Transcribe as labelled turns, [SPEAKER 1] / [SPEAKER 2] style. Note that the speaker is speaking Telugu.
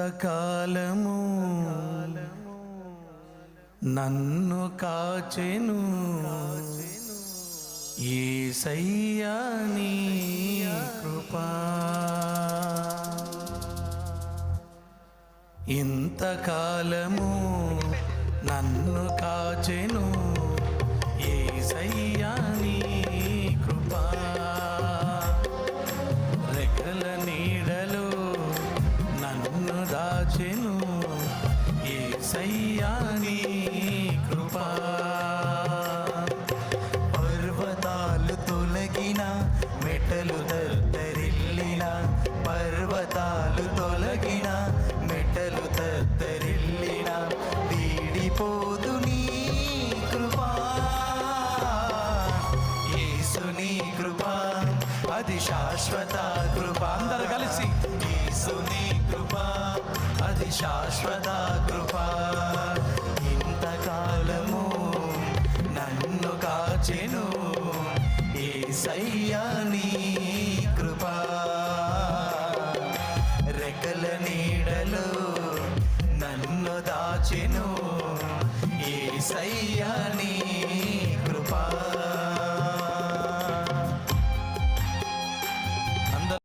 [SPEAKER 1] ఇంతకాలము నన్ను కాచెను ఏ సయ్యాని కృపా. ఇంతకాలము నన్ను కాచెను ఏ సయ్యాని కృపా. రెక్కల నీ దాచెను ఏసయ్యా నీ కృపా. పర్వతాలు తొలగిన మెటలు దద్దరిల్లిన పర్వతాలు తొలగిన మెటలు దద్దరిల్లిన వీడిపోదు నీ కృపా. యేసుని కృపా అది శాశ్వత శాశ్వత కృప. ఇంతకాలము నన్ను కాచెను. ఏ సయ్యాని కృప. రెక్కల నీడలో నన్ను దాచెను. ఏ సయ్యాని